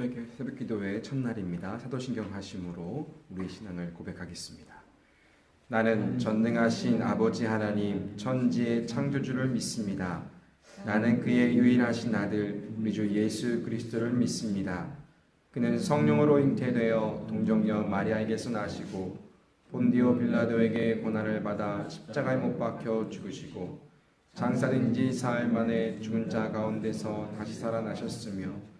특별 새벽 기도회 첫날입니다. 사도신경 하심으로 우리의 신앙을 고백하겠습니다. 나는 전능하신 아버지 하나님 천지의 창조주를 믿습니다. 나는 그의 유일하신 아들 우리 주 예수 그리스도를 믿습니다. 그는 성령으로 잉태되어 동정녀 마리아에게서 나시고 본디오 빌라도에게 고난을 받아 십자가에 못 박혀 죽으시고 장사된 지 사흘 만에 죽은 자 가운데서 다시 살아나셨으며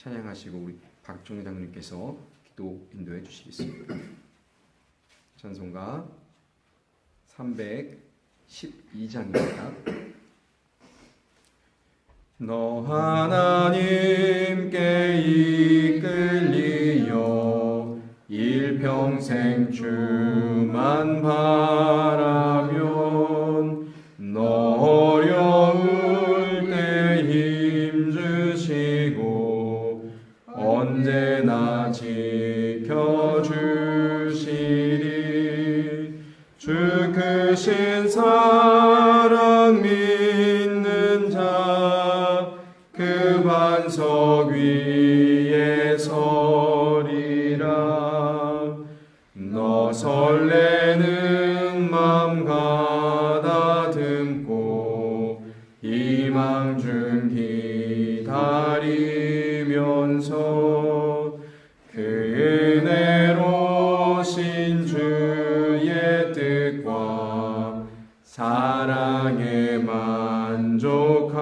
찬양하시고 우리 박종희 장님께서 기도 인도해 주시겠습니다. 찬송가 312장입니다. 너 하나님께 이끌리어 일평생 주만 바라 사랑에 만족하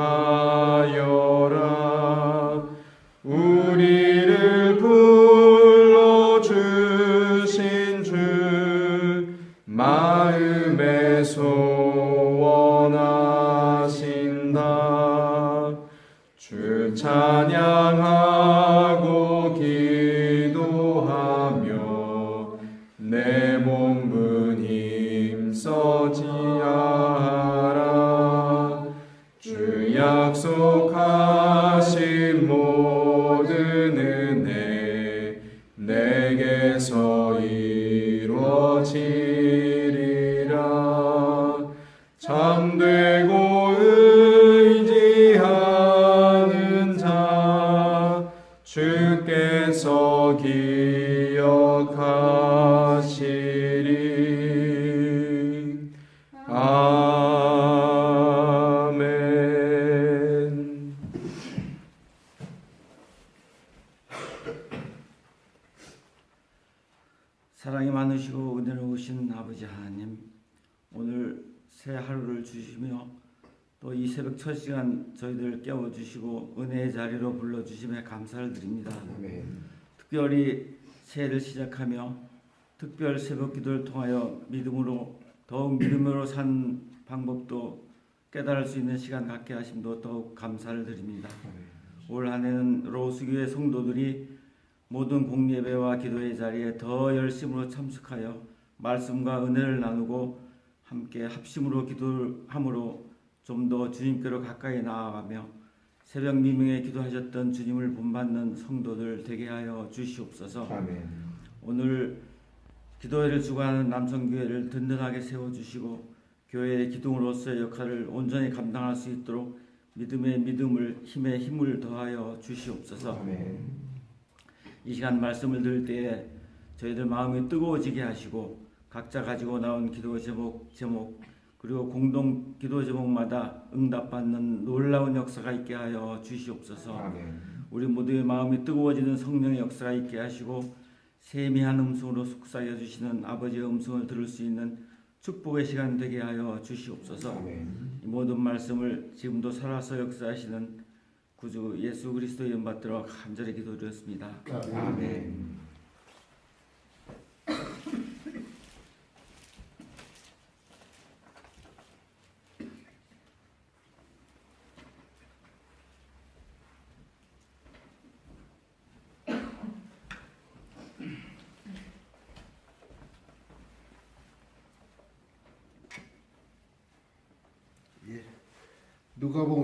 저희들 깨워주시고 은혜의 자리로 불러주심에 감사를 드립니다. 아멘 특별히 새해를 시작하며 특별 새벽 기도를 통하여 믿음으로 더욱 믿음으로 산 방법도 깨달을 수 있는 시간 갖게 하심도 더욱 감사를 드립니다. 올 한해는 로스교회 성도들이 모든 공예배와 기도의 자리에 더 열심으로 참석하여 말씀과 은혜를 나누고 함께 합심으로 기도함으로 좀 더 주님께로 가까이 나아가며 새벽 미명에 기도하셨던 주님을 본받는 성도들 되게 하여 주시옵소서. 아멘 오늘 기도회를 주관하는 남성교회를 든든하게 세워주시고 교회의 기둥으로서의 역할을 온전히 감당할 수 있도록 믿음의 믿음을 힘에 힘을 더하여 주시옵소서. 아멘 이 시간 말씀을 들을 때에 저희들 마음이 뜨거워지게 하시고 각자 가지고 나온 기도 제목 제목 그리고 공동 기도 제목마다 응답받는 놀라운 역사가 있게 하여 주시옵소서. 아멘 우리 모두의 마음이 뜨거워지는 성령의 역사가 있게 하시고 세미한 음성으로 속삭여 주시는 아버지의 음성을 들을 수 있는 축복의 시간 되게 하여 주시옵소서. 아멘 이 모든 말씀을 지금도 살아서 역사하시는 구주 예수 그리스도의 이름 받들어 간절히 기도드렸습니다. 아멘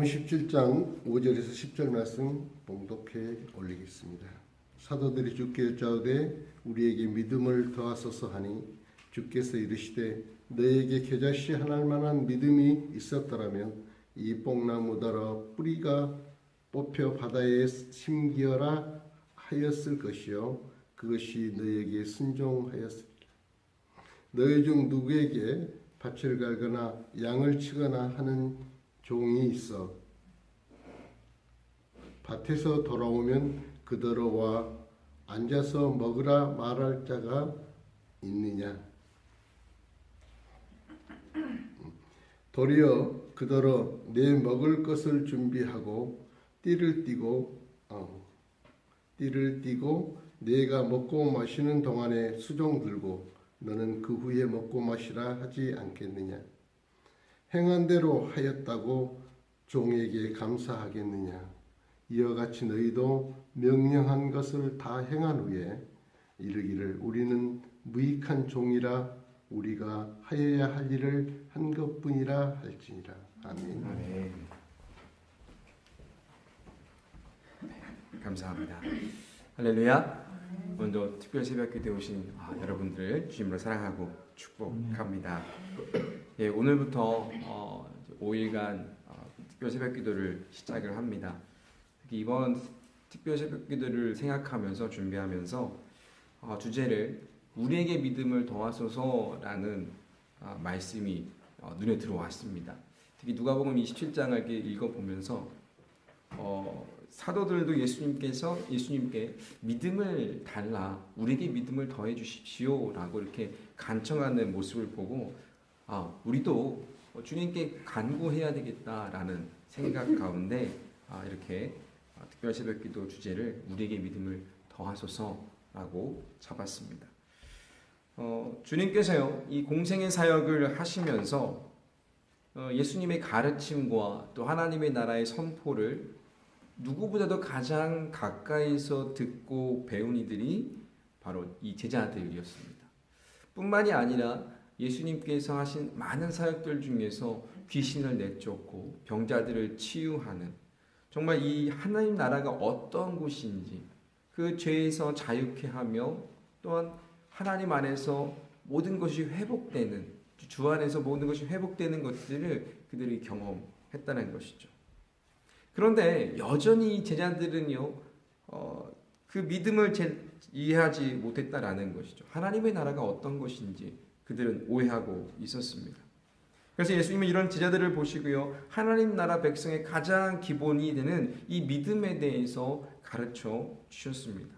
누가복음 17장 5절에서 10절 말씀 봉독해 올리겠습니다. 사도들이 주께 여짜오되 우리에게 믿음을 더하소서 하니 주께서 이르시되 너에게 겨자씨 하나할 만한 믿음이 있었더라면 이 뽕나무 더러 뿌리가 뽑혀 바다에 심기어라 하였을 것이요 그것이 너에게 순종하였으리라. 너희 중 누구에게 밭을 갈거나 양을 치거나 하는 종이 있어. 밭에서 돌아오면 그더러 와. 앉아서 먹으라 말할 자가 있느냐? 도리어 그더러 내 먹을 것을 준비하고 띠를 띠고 어, 띠를 띠고 내가 먹고 마시는 동안에 수종 들고 너는 그 후에 먹고 마시라 하지 않겠느냐 행한 대로 하였다고 종에게 감사하겠느냐 이와 같이 너희도 명령한 것을 다 행한 후에 이르기를 우리는 무익한 종이라 우리가 하여야 할 일을 한 것뿐이라 할지니라 아멘. 아멘. 네, 감사합니다. 할렐루야. 오늘도 특별 새벽 기도에 오신 아, 여러분들을 주님으로 사랑하고 축복합니다. 예, 오늘부터 어, 5일간 어, 특별 새벽 기도를 시작을 합니다. 이번 특별 새벽 기도를 생각하면서 준비하면서 어, 주제를 우리에게 믿음을 더하소서라는 아, 말씀이 어, 눈에 들어왔습니다. 특히 누가복음 27장을 이렇게 읽어보면서 어, 사도들도 예수님께서 예수님께 믿음을 달라 우리에게 믿음을 더해 주십시오라고 이렇게 간청하는 모습을 보고 아 우리도 주님께 간구해야 되겠다라는 생각 가운데 아, 이렇게 아, 특별 새벽기도 주제를 우리에게 믿음을 더하소서라고 잡았습니다. 어, 주님께서요 이 공생의 사역을 하시면서 어, 예수님의 가르침과 또 하나님의 나라의 선포를 누구보다도 가장 가까이서 듣고 배운 이들이 바로 이 제자들이었습니다. 뿐만이 아니라 예수님께서 하신 많은 사역들 중에서 귀신을 내쫓고 병자들을 치유하는 정말 이 하나님 나라가 어떤 곳인지 그 죄에서 자유케 하며 또한 하나님 안에서 모든 것이 회복되는 주 안에서 모든 것이 회복되는 것들을 그들이 경험했다는 것이죠. 그런데 여전히 제자들은요, 어, 그 믿음을 제, 이해하지 못했다라는 것이죠. 하나님의 나라가 어떤 것인지 그들은 오해하고 있었습니다. 그래서 예수님은 이런 제자들을 보시고요, 하나님 나라 백성의 가장 기본이 되는 이 믿음에 대해서 가르쳐 주셨습니다.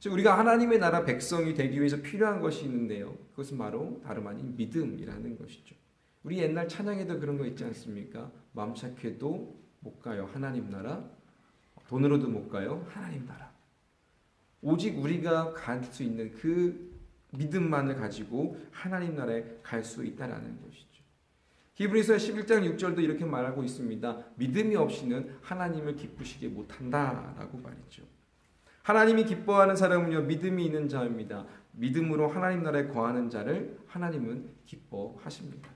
즉 우리가 하나님의 나라 백성이 되기 위해서 필요한 것이 있는데요. 그것은 바로 다름 아닌 믿음이라는 것이죠. 우리 옛날 찬양에도 그런 거 있지 않습니까? 마음 착해도 못 가요. 하나님 나라. 돈으로도 못 가요. 하나님 나라. 오직 우리가 갈 수 있는 그 믿음만을 가지고 하나님 나라에 갈 수 있다라는 것이죠. 히브리서 11장 6절도 이렇게 말하고 있습니다. 믿음이 없이는 하나님을 기쁘시게 못한다라고 말이죠. 하나님이 기뻐하는 사람은요 믿음이 있는 자입니다. 믿음으로 하나님 나라에 거하는 자를 하나님은 기뻐하십니다.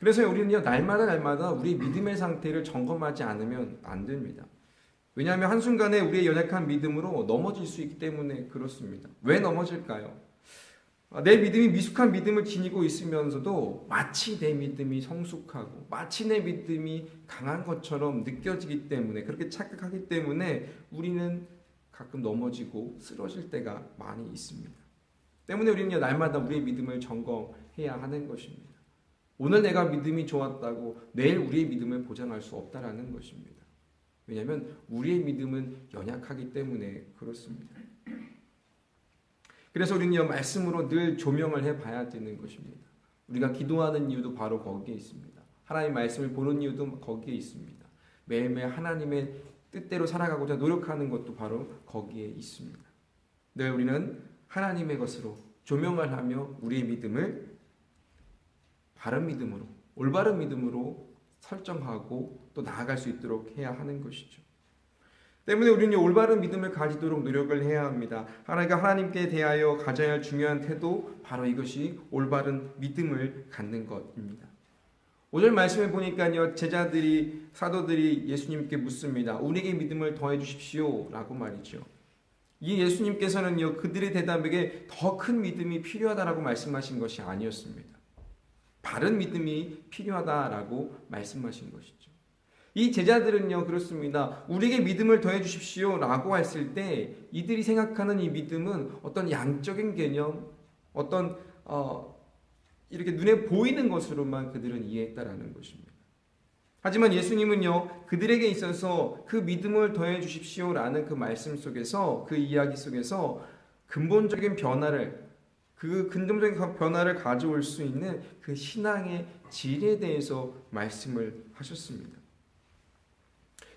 그래서 우리는요 날마다 날마다 우리 믿음의 상태를 점검하지 않으면 안 됩니다. 왜냐하면 한순간에 우리의 연약한 믿음으로 넘어질 수 있기 때문에 그렇습니다. 왜 넘어질까요? 내 믿음이 미숙한 믿음을 지니고 있으면서도 마치 내 믿음이 성숙하고 마치 내 믿음이 강한 것처럼 느껴지기 때문에 그렇게 착각하기 때문에 우리는 가끔 넘어지고 쓰러질 때가 많이 있습니다. 때문에 우리는 날마다 우리의 믿음을 점검해야 하는 것입니다. 오늘 내가 믿음이 좋았다고 내일 우리의 믿음을 보장할 수 없다라는 것입니다. 왜냐하면 우리의 믿음은 연약하기 때문에 그렇습니다. 그래서 우리는 말씀으로 늘 조명을 해봐야 되는 것입니다. 우리가 기도하는 이유도 바로 거기에 있습니다. 하나님 말씀을 보는 이유도 거기에 있습니다. 매일매일 하나님의 뜻대로 살아가고자 노력하는 것도 바로 거기에 있습니다. 늘 우리는 하나님의 것으로 조명을 하며 우리의 믿음을 바른 믿음으로, 올바른 믿음으로 설정하고 또 나아갈 수 있도록 해야 하는 것이죠. 때문에 우리는 올바른 믿음을 가지도록 노력을 해야 합니다. 하나님과 하나님께 대하여 가져야 할 중요한 태도 바로 이것이 올바른 믿음을 갖는 것입니다. 오늘 말씀해 보니까요 제자들이 사도들이 예수님께 묻습니다. 우리에게 믿음을 더해 주십시오라고 말이죠. 이 예수님께서는요 그들의 대답에게 더 큰 믿음이 필요하다라고 말씀하신 것이 아니었습니다. 바른 믿음이 필요하다라고 말씀하신 것이죠. 이 제자들은요 그렇습니다. 우리에게 믿음을 더해 주십시오 라고 했을 때 이들이 생각하는 이 믿음은 어떤 양적인 개념, 어떤 어, 이렇게 눈에 보이는 것으로만 그들은 이해했다라는 것입니다. 하지만 예수님은요, 그들에게 있어서 그 믿음을 더해 주십시오 라는 그 말씀 속에서, 그 이야기 속에서 근본적인 변화를, 그 근본적인 변화를 가져올 수 있는 그 신앙의 질에 대해서 말씀을 하셨습니다.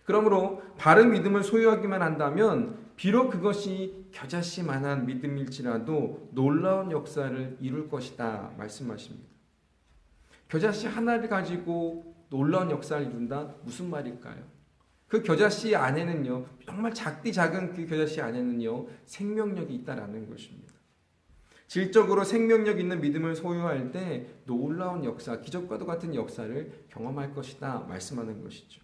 그러므로 바른 믿음을 소유하기만 한다면 비록 그것이 겨자씨만한 믿음일지라도 놀라운 역사를 이룰 것이다 말씀하십니다. 겨자씨 하나를 가지고 놀라운 역사를 이룬다 무슨 말일까요? 그 겨자씨 안에는요 정말 작디 작은 그 겨자씨 안에는요 생명력이 있다라는 것입니다. 질적으로 생명력 있는 믿음을 소유할 때 놀라운 역사, 기적과도 같은 역사를 경험할 것이다 말씀하는 것이죠.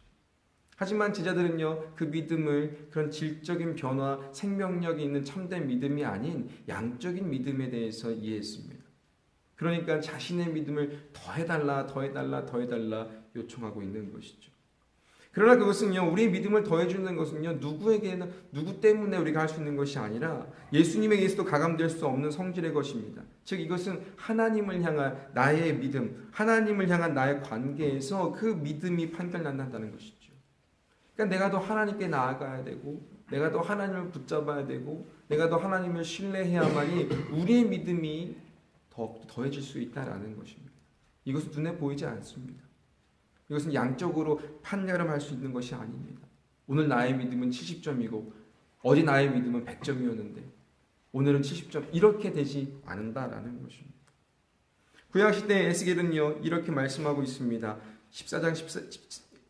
하지만 제자들은요, 그 믿음을 그런 질적인 변화, 생명력이 있는 참된 믿음이 아닌 양적인 믿음에 대해서 이해했습니다. 그러니까 자신의 믿음을 더해달라, 더해달라, 더해달라 요청하고 있는 것이죠. 그러나 그것은요, 우리의 믿음을 더해주는 것은요, 누구에게는, 누구 때문에 우리가 할 수 있는 것이 아니라 예수님에게서도 가감될 수 없는 성질의 것입니다. 즉, 이것은 하나님을 향한 나의 믿음, 하나님을 향한 나의 관계에서 그 믿음이 판결난다는 것이죠. 그러니까 내가 더 하나님께 나아가야 되고 내가 더 하나님을 붙잡아야 되고 내가 더 하나님을 신뢰해야만이 우리의 믿음이 더 더해질 수 있다라는 것입니다. 이것은 눈에 보이지 않습니다. 이것은 양적으로 판가름할 수 있는 것이 아닙니다. 오늘 나의 믿음은 70점이고 어제 나의 믿음은 100점이었는데 오늘은 70점 이렇게 되지 않는다라는 것입니다. 구약 시대 에스겔은요 이렇게 말씀하고 있습니다. 14장 14,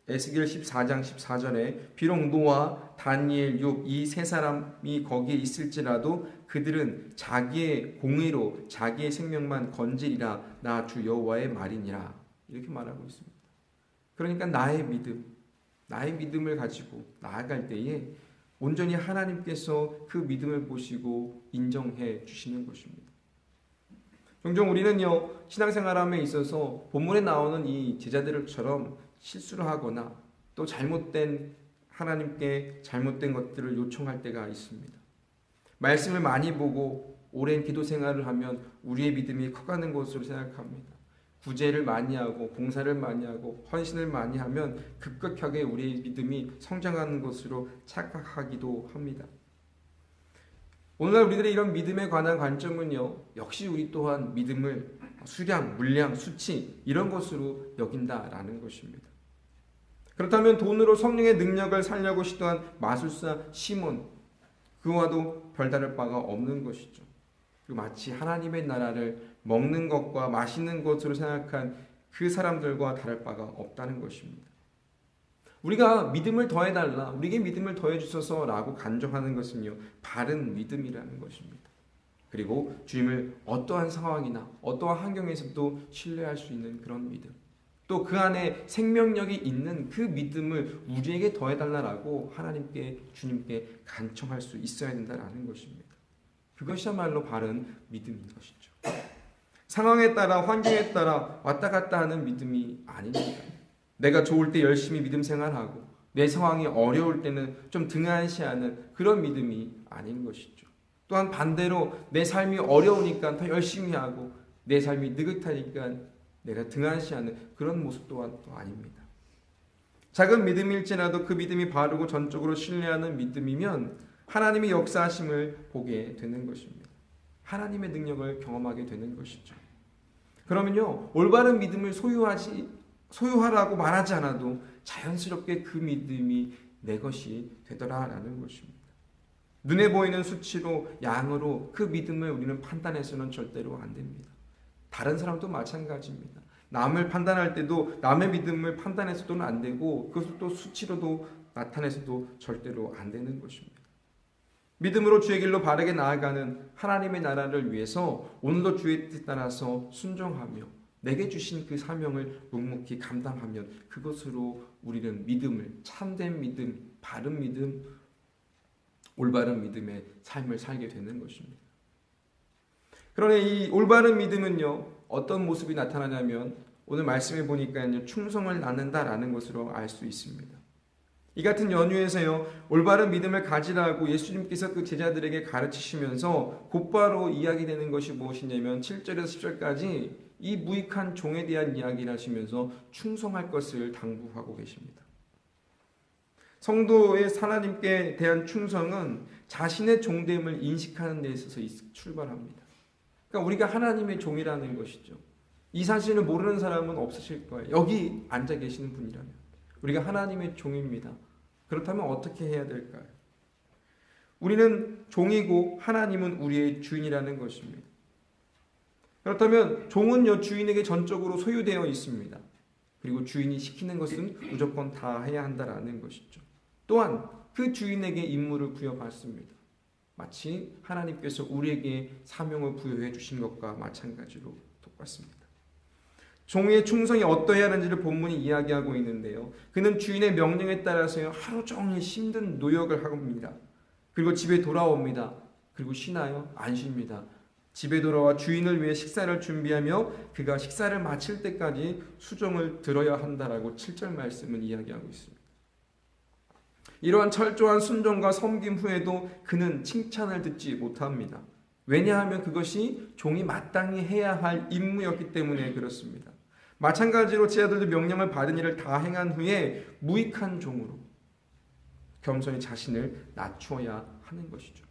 에스겔 14장 14절에 비록 노아, 다니엘, 욥이 세 사람이 거기에 있을지라도 그들은 자기의 공의로 자기의 생명만 건지리라 나 주 여호와의 말이니라 이렇게 말하고 있습니다. 그러니까 나의 믿음, 나의 믿음을 가지고 나아갈 때에 온전히 하나님께서 그 믿음을 보시고 인정해 주시는 것입니다. 종종 우리는요 신앙생활함에 있어서 본문에 나오는 이 제자들처럼 실수를 하거나 또 잘못된 하나님께 잘못된 것들을 요청할 때가 있습니다. 말씀을 많이 보고 오랜 기도 생활을 하면 우리의 믿음이 커가는 것으로 생각합니다. 구제를 많이 하고 봉사를 많이 하고 헌신을 많이 하면 급격하게 우리의 믿음이 성장하는 것으로 착각하기도 합니다. 오늘날 우리들의 이런 믿음에 관한 관점은요, 역시 우리 또한 믿음을 수량, 물량, 수치 이런 것으로 여긴다라는 것입니다. 그렇다면 돈으로 성령의 능력을 살려고 시도한 마술사 시몬 그와도 별다를 바가 없는 것이죠. 마치 하나님의 나라를 먹는 것과 마시는 것으로 생각한 그 사람들과 다를 바가 없다는 것입니다. 우리가 믿음을 더해달라, 우리에게 믿음을 더해주소서 라고 간청하는 것은요, 바른 믿음이라는 것입니다. 그리고 주님을 어떠한 상황이나 어떠한 환경에서도 신뢰할 수 있는 그런 믿음. 또 그 안에 생명력이 있는 그 믿음을 우리에게 더해달라고 하나님께 주님께 간청할 수 있어야 된다라는 것입니다. 그것이야말로 바른 믿음인 것이죠. 상황에 따라 환경에 따라 왔다 갔다 하는 믿음이 아닙니다. 내가 좋을 때 열심히 믿음 생활하고 내 상황이 어려울 때는 좀 등한시하는 그런 믿음이 아닌 것이죠. 또한 반대로 내 삶이 어려우니까 더 열심히 하고 내 삶이 느긋하니까 내가 등한시하는 그런 모습 또한 또 아닙니다. 작은 믿음일지라도 그 믿음이 바르고 전적으로 신뢰하는 믿음이면 하나님의 역사하심을 보게 되는 것입니다. 하나님의 능력을 경험하게 되는 것이죠. 그러면요, 올바른 믿음을 소유하지, 소유하라고 말하지 않아도 자연스럽게 그 믿음이 내 것이 되더라라는 것입니다. 눈에 보이는 수치로, 양으로 그 믿음을 우리는 판단해서는 절대로 안 됩니다. 다른 사람도 마찬가지입니다. 남을 판단할 때도 남의 믿음을 판단해서도 안 되고 그것을 또 수치로도 나타내서도 절대로 안 되는 것입니다. 믿음으로 주의 길로 바르게 나아가는 하나님의 나라를 위해서 오늘도 주의 뜻 따라서 순종하며 내게 주신 그 사명을 묵묵히 감당하면 그것으로 우리는 믿음을 참된 믿음, 바른 믿음, 올바른 믿음의 삶을 살게 되는 것입니다. 그러나 이 올바른 믿음은요 어떤 모습이 나타나냐면 오늘 말씀해 보니까요 충성을 낳는다라는 것으로 알 수 있습니다. 이 같은 연유에서요 올바른 믿음을 가지라고 예수님께서 그 제자들에게 가르치시면서 곧바로 이야기되는 것이 무엇이냐면 7절에서 10절까지 이 무익한 종에 대한 이야기를 하시면서 충성할 것을 당부하고 계십니다. 성도의 하나님께 대한 충성은 자신의 종됨을 인식하는 데 있어서 출발합니다. 그러니까 우리가 하나님의 종이라는 것이죠. 이 사실을 모르는 사람은 없으실 거예요. 여기 앉아 계시는 분이라면. 우리가 하나님의 종입니다. 그렇다면 어떻게 해야 될까요? 우리는 종이고 하나님은 우리의 주인이라는 것입니다. 그렇다면 종은요 주인에게 전적으로 소유되어 있습니다. 그리고 주인이 시키는 것은 무조건 다 해야 한다라는 것이죠. 또한 그 주인에게 임무를 부여받습니다. 마치 하나님께서 우리에게 사명을 부여해 주신 것과 마찬가지로 똑같습니다. 종의 충성이 어떠해야 하는지를 본문이 이야기하고 있는데요. 그는 주인의 명령에 따라서 하루 종일 힘든 노역을 합니다. 그리고 집에 돌아옵니다. 그리고 쉬나요? 안 쉽니다. 집에 돌아와 주인을 위해 식사를 준비하며 그가 식사를 마칠 때까지 수종을 들어야 한다라고 7절 말씀은 이야기하고 있습니다. 이러한 철저한 순종과 섬김 후에도 그는 칭찬을 듣지 못합니다. 왜냐하면 그것이 종이 마땅히 해야 할 임무였기 때문에 그렇습니다. 마찬가지로 제자들도 명령을 받은 일을 다 행한 후에 무익한 종으로 겸손히 자신을 낮추어야 하는 것이죠.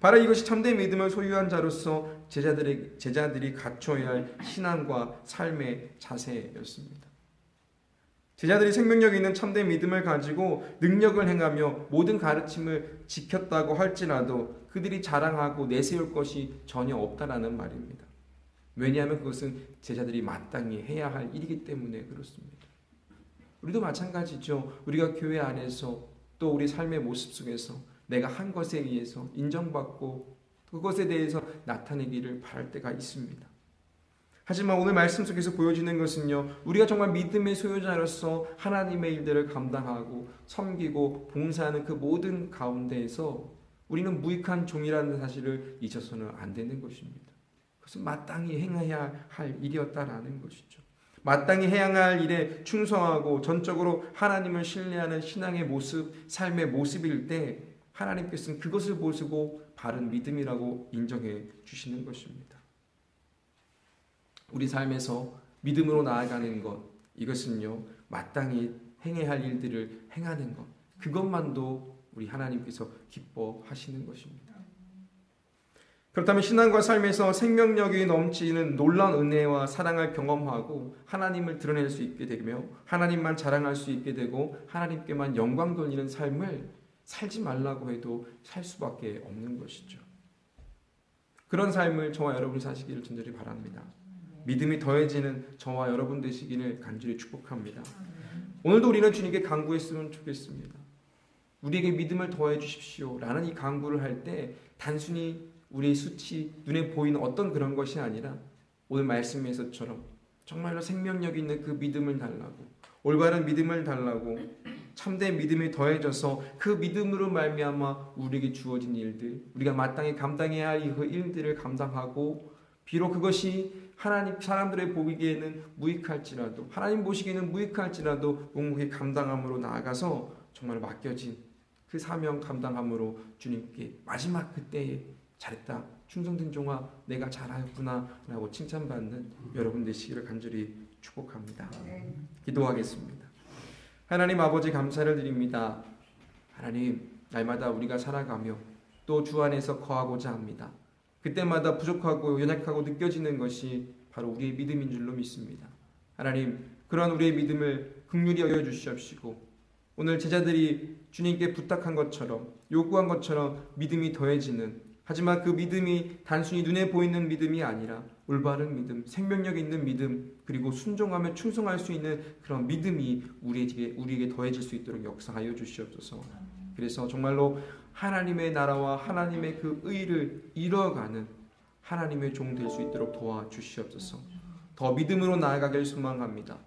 바로 이것이 참된 믿음을 소유한 자로서 제자들의 제자들이 갖춰야 할 신앙과 삶의 자세였습니다. 제자들이 생명력 있는 참된 믿음을 가지고 능력을 행하며 모든 가르침을 지켰다고 할지라도 그들이 자랑하고 내세울 것이 전혀 없다라는 말입니다. 왜냐하면 그것은 제자들이 마땅히 해야 할 일이기 때문에 그렇습니다. 우리도 마찬가지죠. 우리가 교회 안에서 또 우리 삶의 모습 속에서 내가 한 것에 의해서 인정받고 그것에 대해서 나타내기를 바랄 때가 있습니다. 하지만 오늘 말씀 속에서 보여지는 것은요, 우리가 정말 믿음의 소유자로서 하나님의 일들을 감당하고 섬기고 봉사하는 그 모든 가운데에서 우리는 무익한 종이라는 사실을 잊어서는 안 되는 것입니다. 그것은 마땅히 행해야 할 일이었다라는 것이죠. 마땅히 해야 할 일에 충성하고 전적으로 하나님을 신뢰하는 신앙의 모습, 삶의 모습일 때 하나님께서는 그것을 보시고 바른 믿음이라고 인정해 주시는 것입니다. 우리 삶에서 믿음으로 나아가는 것 이것은요 마땅히 행해야 할 일들을 행하는 것 그것만도 우리 하나님께서 기뻐하시는 것입니다. 그렇다면 신앙과 삶에서 생명력이 넘치는 놀라운 은혜와 사랑을 경험하고 하나님을 드러낼 수 있게 되며 하나님만 자랑할 수 있게 되고 하나님께만 영광 돌리는 삶을 살지 말라고 해도 살 수밖에 없는 것이죠. 그런 삶을 저와 여러분이 사시기를 간절히 바랍니다. 믿음이 더해지는 저와 여러분 되시기를 간절히 축복합니다. 오늘도 우리는 주님께 간구했으면 좋겠습니다. 우리에게 믿음을 더해 주십시오. 라는 이 간구를 할 때 단순히 우리의 수치, 눈에 보이는 어떤 그런 것이 아니라 오늘 말씀에서처럼 정말로 생명력 있는 그 믿음을 달라고 올바른 믿음을 달라고 참된 믿음이 더해져서 그 믿음으로 말미암아 우리에게 주어진 일들 우리가 마땅히 감당해야 할 그 일들을 감당하고 비록 그것이 하나님 사람들의 보기에는 무익할지라도 하나님 보시기에는 무익할지라도 묵묵히 감당함으로 나아가서 정말 맡겨진 그 사명 감당함으로 주님께 마지막 그때에 잘했다. 충성된 종아 내가 잘하였구나 라고 칭찬받는 여러분 되시기를 간절히 축복합니다. 기도하겠습니다. 하나님 아버지 감사를 드립니다. 하나님 날마다 우리가 살아가며 또 주 안에서 거하고자 합니다. 그때마다 부족하고 연약하고 느껴지는 것이 바로 우리의 믿음인 줄로 믿습니다. 하나님 그러한 우리의 믿음을 극률히 여겨 주시옵시고 오늘 제자들이 주님께 부탁한 것처럼 요구한 것처럼 믿음이 더해지는 하지만 그 믿음이 단순히 눈에 보이는 믿음이 아니라 올바른 믿음, 생명력 있는 믿음, 그리고 순종하며 충성할 수 있는 그런 믿음이 우리에게 우리에게 더해질 수 있도록 역사하여 주시옵소서. 그래서 정말로 하나님의 나라와 하나님의 그 의를 이뤄가는 하나님의 종 될 수 있도록 도와 주시옵소서. 더 믿음으로 나아가길 소망합니다.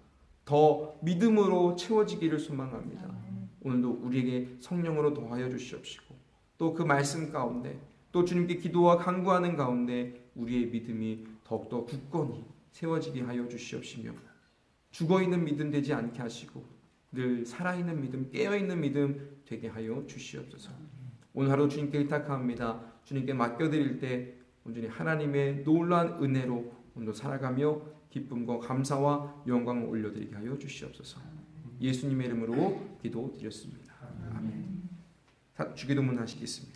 더 믿음으로 채워지기를 소망합니다. 오늘도 우리에게 성령으로 더하여 주시옵시고 또 그 말씀 가운데 또 주님께 기도와 간구하는 가운데 우리의 믿음이 더욱더 굳건히 세워지게 하여 주시옵시며 죽어 있는 믿음 되지 않게 하시고 늘 살아 있는 믿음, 깨어 있는 믿음 되게 하여 주시옵소서. 오늘 하루 주님께 의탁합니다. 주님께 맡겨드릴 때 온전히 하나님의 놀라운 은혜로 오늘도 살아가며 기쁨과 감사와 영광을 올려드리게 하여 주시옵소서. 예수님의 이름으로 기도드렸습니다. 아멘. 다- 주기도문 하시겠습니다.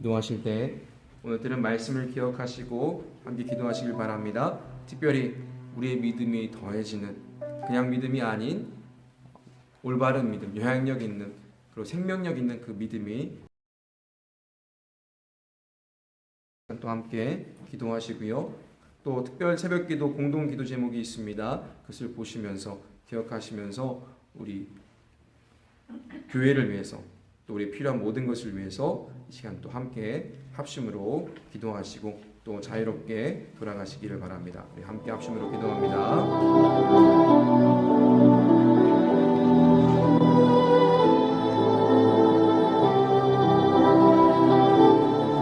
기도하실 때 오늘 들은 말씀을 기억하시고 함께 기도하시길 바랍니다. 특별히 우리의 믿음이 더해지는 그냥 믿음이 아닌 올바른 믿음, 영향력 있는 그리고 생명력 있는 그 믿음이 또 함께 기도하시고요. 또 특별 새벽 기도 공동 기도 제목이 있습니다. 그것을 보시면서 기억하시면서 우리 교회를 위해서 또 우리 필요한 모든 것을 위해서 이 시간 또 함께 합심으로 기도하시고 또 자유롭게 돌아가시기를 바랍니다. 우리 함께 합심으로 기도합니다.